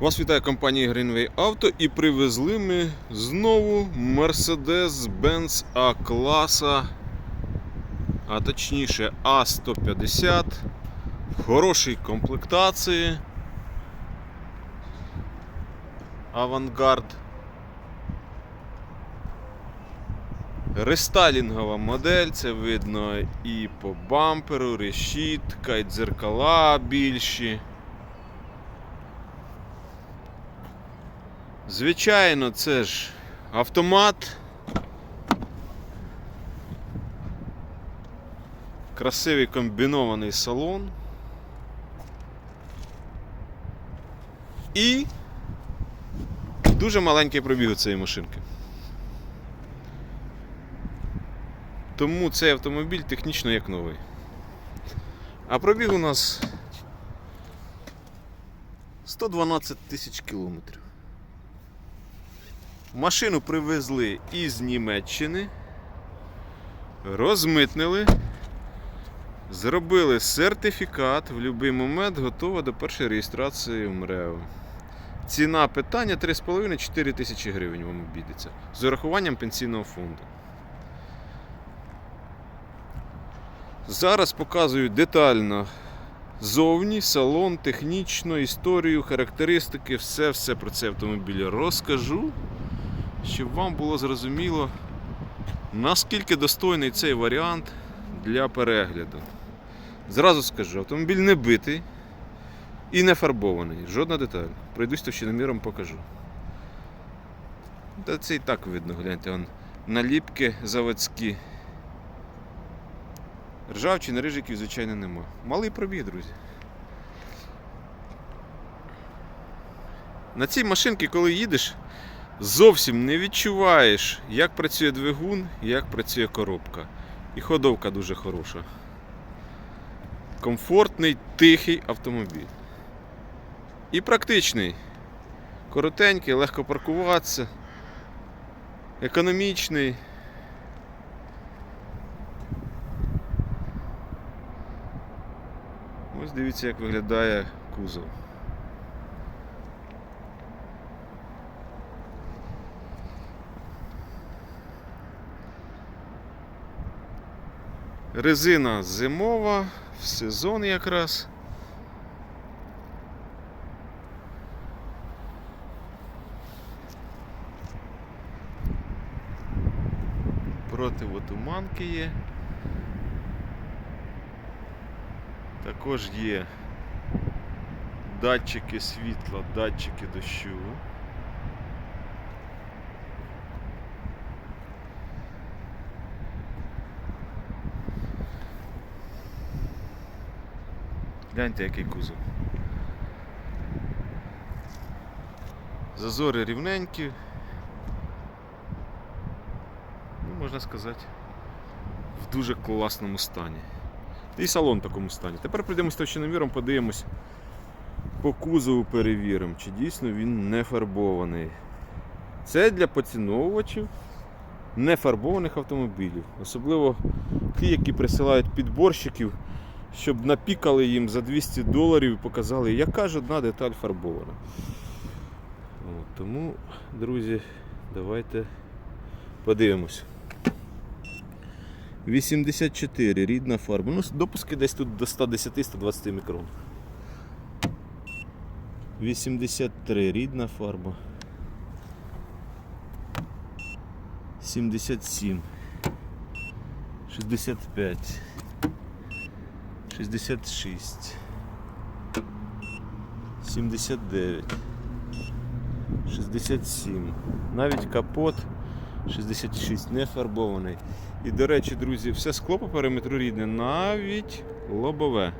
Вас вітає компанія Greenway Auto і привезли ми знову Mercedes-Benz А-класа, а точніше А150 в хорошій комплектації. Авангард. Рестайлінгова модель, це видно і по бамперу, решітка, і дзеркала більші. Звичайно, це ж автомат. Красивий комбінований салон. І дуже маленький пробіг у цієї машинки. Тому цей автомобіль технічно як новий. А пробіг у нас 112 тисяч кілометрів. Машину привезли із Німеччини, розмитнили, зробили сертифікат, в будь-який момент готова до першої реєстрації в МРЕО. Ціна питання 3,5-4 тисячі гривень вам обійдеться з урахуванням пенсійного фонду. Зараз показую детально зовні, салон, технічно, історію, характеристики, все-все про цей автомобіль розкажу щоб вам було зрозуміло, наскільки достойний цей варіант для перегляду. Зразу скажу, автомобіль не битий і не фарбований. Жодна деталь. Пройдусь товщиноміром покажу. Та це і так видно, гляньте, он, наліпки заводські. Ржавчини, рижиків, звичайно, нема. Малий пробіг, друзі. На цій машинці, коли їдеш, зовсім не відчуваєш, як працює двигун, як працює коробка. І ходовка дуже хороша. Комфортний, тихий автомобіль. І практичний. Коротенький, легко паркуватися. Економічний. Ось дивіться, як виглядає кузов. Резина зимова, в сезон якраз. Противотуманки є. Також є датчики світла, датчики дощу. Гляньте, який кузов. Зазори рівненькі. Ну, можна сказати, в дуже класному стані. І салон в такому стані. Тепер прийдемо з товщиноміром, подивимось по кузову перевіримо, чи дійсно він не фарбований. Це для поціновувачів нефарбованих автомобілів. Особливо ті, які присилають підборщиків щоб напікали їм за 200 доларів і показали, яка ж одна деталь фарбована. От, тому, друзі, давайте подивимось. 84 рідна фарба. Ну, допуски десь тут до 110-120 мікрон. 83 рідна фарба. 77. 65. 66 79 67 навіть капот 66 не фарбований. І, до речі, друзі, все скло по периметру рідне, навіть лобове.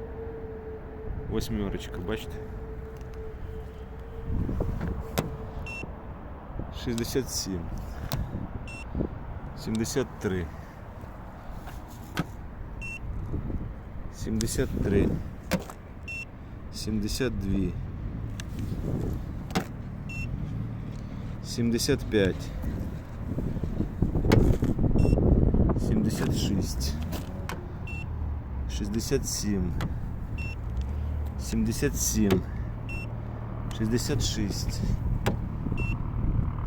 Восьмерочка, бачите? 67 73 73 72 75 76 67 77 66.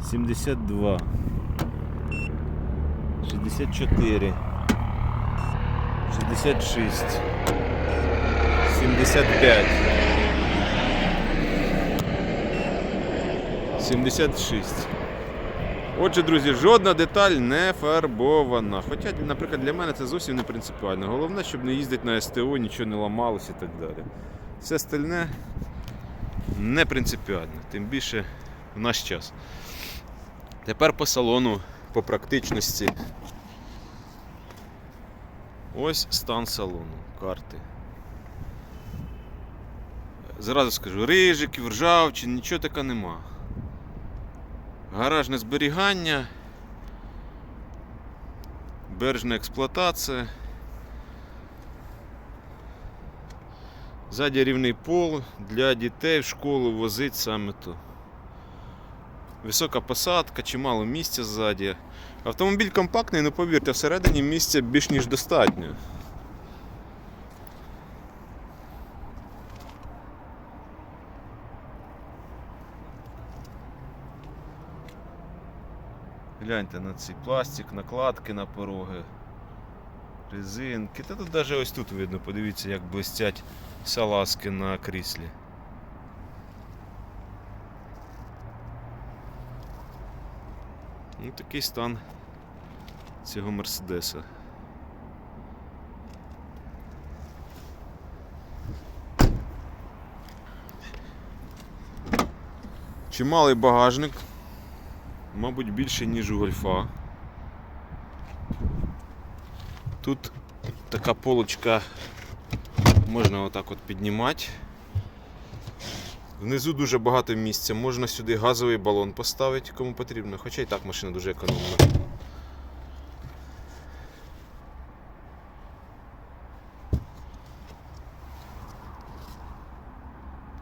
72. 64. 66. 75. 76. Отже, друзі, жодна деталь не фарбована. Хоча, наприклад, для мене це зовсім не принципіально. Головне, щоб не їздити на СТО, нічого не ламалося і так далі. Все остальне не принципіально, тим більше в наш час. Тепер по салону, по практичності. Ось стан салону, карти. Зразу скажу, рижиків, ржавчин, нічого така нема. Гаражне зберігання, бережна експлуатація. Ззаді рівний пол для дітей в школу возить саме то. Висока посадка, чимало місця ззаді. Автомобіль компактний, але повірте, всередині місця більш ніж достатньо. Гляньте на цей пластик, накладки на пороги, резинки. Та тут навіть ось тут видно, подивіться, як блистять салазки на кріслі. Ну, такий стан цього Мерседеса. Чималий багажник, мабуть, більше, ніж у гольфа. Тут така полочка можна отак от піднімати. Внизу дуже багато місця, можна сюди газовий балон поставити, кому потрібно, хоча і так машина дуже економна.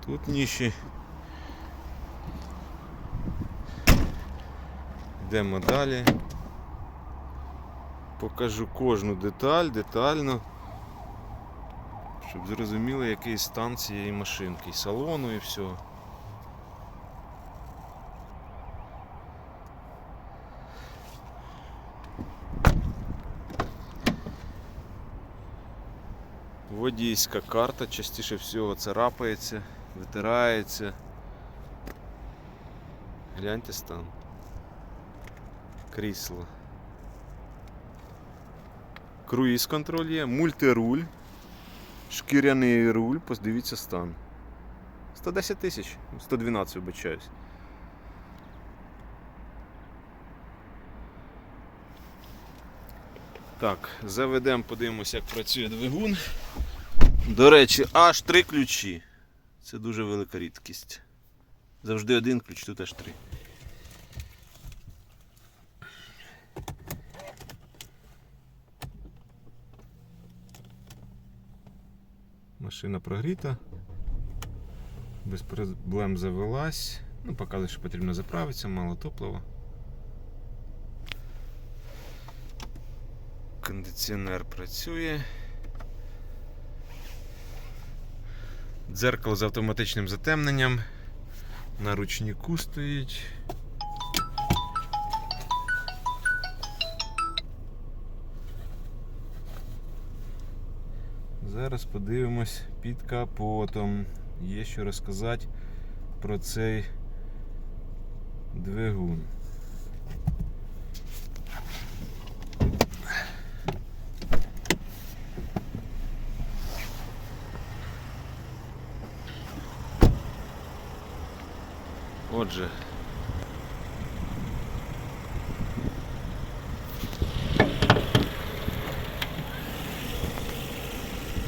Тут ніші. Йдемо далі. Покажу кожну деталь, детально, щоб зрозуміли, який стан цієї машинки, і салону, і всього. Водійська карта частіше всього царапається, витирається. Гляньте стан. Крісло. Круїз контроль є, мультируль, шкіряний руль, подивіться стан. 110 тисяч, 112 вибачаюсь. Так, заведемо, подивимося, як працює двигун. До речі, аж три ключі. Це дуже велика рідкість. Завжди один ключ, тут аж три. Машина прогріта. Без проблем завелась. Ну, показує, що потрібно заправитися, мало топлива. Кондиціонер працює. Дзеркало з автоматичним затемненням. На ручнику стоїть. Зараз подивимось під капотом. Є що розказати про цей двигун. Отже.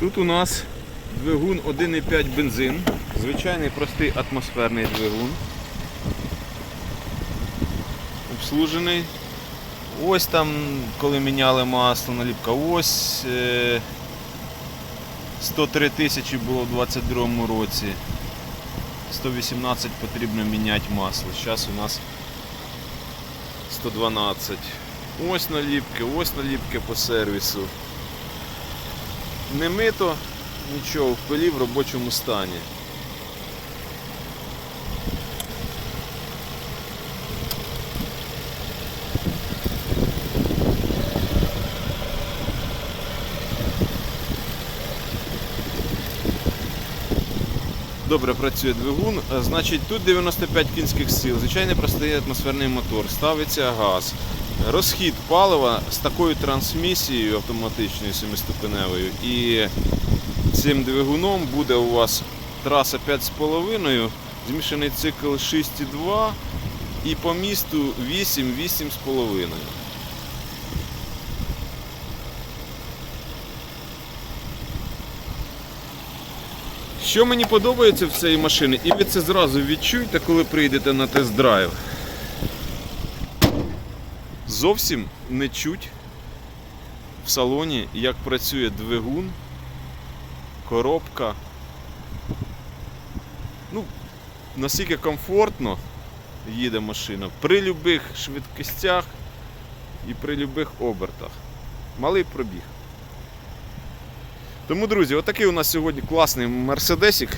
Тут у нас двигун 1,5 бензин, звичайний простий атмосферний двигун. Обслужений. Ось там, коли міняли масло, наліпка, ось е, 103 тисячі було в 22 році. 118 потрібно міняти масло. Зараз у нас 112. Ось наліпки, ось наліпки по сервісу не мито, нічого, в пилі в робочому стані. Добре працює двигун, е, значить тут 95 кінських сил, звичайний простий атмосферний мотор, ставиться газ. Розхід палива з такою трансмісією автоматичною семиступеневою і цим двигуном буде у вас траса 5,5, змішаний цикл 6,2 і по місту 8-8,5. Що мені подобається в цій машині, і ви це зразу відчуєте, коли прийдете на тест-драйв. Зовсім не чуть в салоні, як працює двигун, коробка. Ну, наскільки комфортно їде машина при будь-яких швидкостях і при будь-яких обертах. Малий пробіг. Тому, друзі, отакий у нас сьогодні класний мерседесик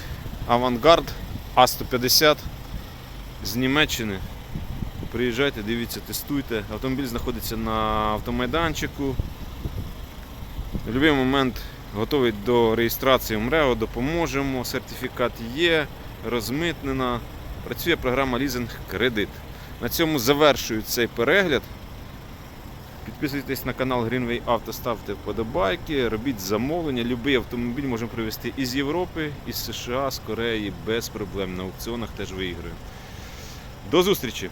Авангард А150 з Німеччини. Приїжджайте, дивіться, тестуйте. Автомобіль знаходиться на автомайданчику. В будь-який момент готовий до реєстрації МРЕО, допоможемо. Сертифікат є, розмитнена. Працює програма Лізинг Кредит. На цьому завершую цей перегляд. Підписуйтесь на канал Greenway Auto, ставте вподобайки, робіть замовлення. Любий автомобіль можемо привезти із Європи, із США, з Кореї без проблем. На аукціонах теж виіграємо. До зустрічі!